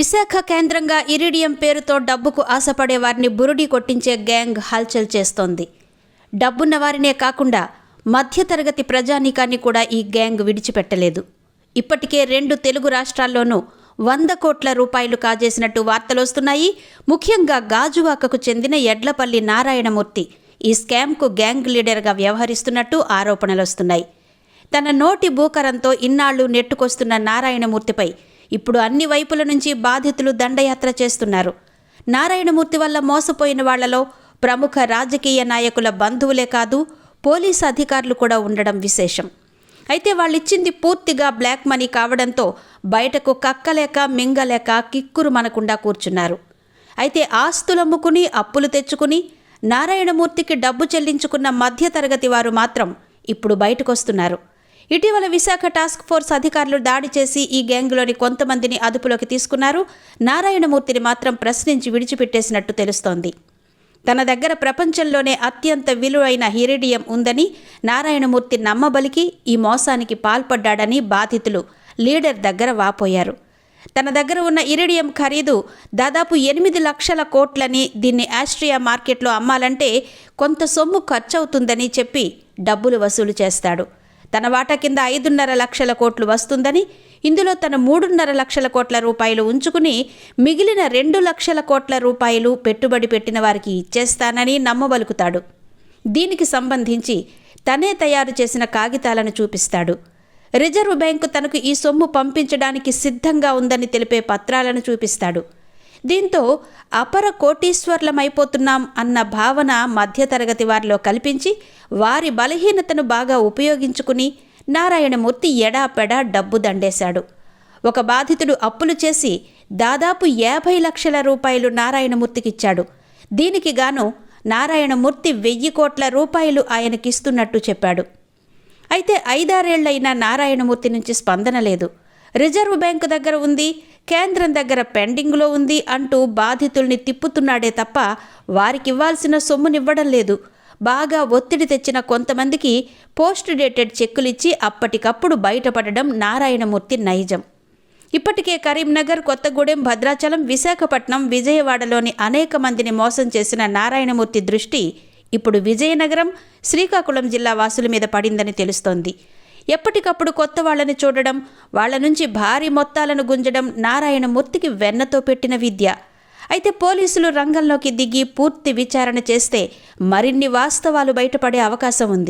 విశాఖ కేంద్రంగా ఇరిడియం పేరుతో డబ్బుకు ఆశపడే వారిని బురుడి కొట్టించే గ్యాంగ్ హల్చల్ చేస్తోంది. డబ్బున్న వారినే కాకుండా మధ్యతరగతి ప్రజానీకాన్ని కూడా ఈ గ్యాంగ్ విడిచిపెట్టలేదు. ఇప్పటికే రెండు తెలుగు రాష్ట్రాల్లోనూ వంద కోట్ల రూపాయలు కాజేసినట్టు వార్తలొస్తున్నాయి. ముఖ్యంగా గాజువాకకు చెందిన ఎడ్లపల్లి నారాయణమూర్తి ఈ స్కామ్కు గ్యాంగ్ లీడర్గా వ్యవహరిస్తున్నట్టు ఆరోపణలొస్తున్నాయి. తన నోటి భూకరంతో ఇన్నాళ్ళు నెట్టుకొస్తున్న నారాయణమూర్తిపై ఇప్పుడు అన్ని వైపుల నుంచి బాధితులు దండయాత్ర చేస్తున్నారు. నారాయణమూర్తి వల్ల మోసపోయిన వాళ్ళలో ప్రముఖ రాజకీయ నాయకుల బంధువులే కాదు పోలీసు అధికారులు కూడా ఉండడం విశేషం. అయితే వాళ్ళిచ్చింది పూర్తిగా బ్లాక్ మనీ కావడంతో బయటకు కక్కలేక మింగలేక కిక్కురు మనకుండా కూర్చున్నారు. అయితే ఆస్తులమ్ముకుని అప్పులు తెచ్చుకుని నారాయణమూర్తికి డబ్బు చెల్లించుకున్న మధ్యతరగతి వారు మాత్రం ఇప్పుడు బయటకొస్తున్నారు. ఇటీవల విశాఖ టాస్క్ ఫోర్స్ అధికారులు దాడి చేసి ఈ గ్యాంగ్లోని కొంతమందిని అదుపులోకి తీసుకున్నారు. నారాయణమూర్తిని మాత్రం ప్రశ్నించి విడిచిపెట్టేసినట్టు తెలుస్తోంది. తన దగ్గర ప్రపంచంలోనే అత్యంత విలువైన హిరిడియం ఉందని నారాయణమూర్తి నమ్మబలికి ఈ మోసానికి పాల్పడ్డాడని బాధితులు లీడర్ దగ్గర వాపోయారు. తన దగ్గర ఉన్న ఇరిడియం ఖరీదు దాదాపు ఎనిమిది లక్షల కోట్లని దీన్ని ఆస్ట్రియా మార్కెట్లో అమ్మాలంటే కొంత సొమ్ము ఖర్చవుతుందని చెప్పి డబ్బులు వసూలు చేస్తాడు. తన వాటా కింద ఐదున్నర లక్షల కోట్లు వస్తుందని ఇందులో తన మూడున్నర లక్షల కోట్ల రూపాయలు ఉంచుకుని మిగిలిన రెండు లక్షల కోట్ల రూపాయలు పెట్టుబడి పెట్టిన వారికి ఇచ్చేస్తానని నమ్మబలుకుతాడు దీనికి సంబంధించి తనే తయారు చేసిన కాగితాలను చూపిస్తాడు. రిజర్వ్ బ్యాంకు తనకు ఈ సొమ్ము పంపించడానికి సిద్ధంగా ఉందని తెలిపే పత్రాలను చూపిస్తాడు. దీంతో అపర కోటీశ్వర్లమైపోతున్నాం అన్న భావన మధ్యతరగతి వారిలో కల్పించి వారి బలహీనతను బాగా ఉపయోగించుకుని నారాయణమూర్తి ఎడాపెడా డబ్బు దండేశాడు. ఒక బాధితుడు అప్పులు చేసి దాదాపు యాభై లక్షల రూపాయలు నారాయణమూర్తికిచ్చాడు. దీనికి గాను నారాయణమూర్తి వెయ్యి కోట్ల రూపాయలు ఆయనకిస్తున్నట్టు చెప్పాడు. అయితే ఐదారేళ్ళైన నారాయణమూర్తి నుంచి స్పందన లేదు. రిజర్వ్ బ్యాంకు దగ్గర ఉంది కేంద్రం దగ్గర పెండింగ్లో ఉంది అంటూ బాధితుల్ని తిప్పుతున్నాడే తప్ప వారికివ్వాల్సిన సొమ్మునివ్వడం లేదు. బాగా ఒత్తిడి తెచ్చిన కొంతమందికి పోస్ట్ డేటెడ్ చెక్కులిచ్చి అప్పటికప్పుడు బయటపడడం నారాయణమూర్తి నైజం. ఇప్పటికే కరీంనగర్ కొత్తగూడెం భద్రాచలం విశాఖపట్నం విజయవాడలోని అనేక మందిని మోసం చేసిన నారాయణమూర్తి దృష్టి ఇప్పుడు విజయనగరం శ్రీకాకుళం జిల్లా వాసుల మీద పడిందని తెలుస్తోంది. ఎప్పటికప్పుడు కొత్త వాళ్ళని చూడడం వాళ్ళ నుంచి భారీ మొత్తాలను గుంజడం నారాయణమూర్తికి వెన్నతో పెట్టిన విద్య. అయితే పోలీసులు రంగంలోకి దిగి పూర్తి విచారణ చేస్తే మరిన్ని వాస్తవాలు బయటపడే అవకాశం ఉంది.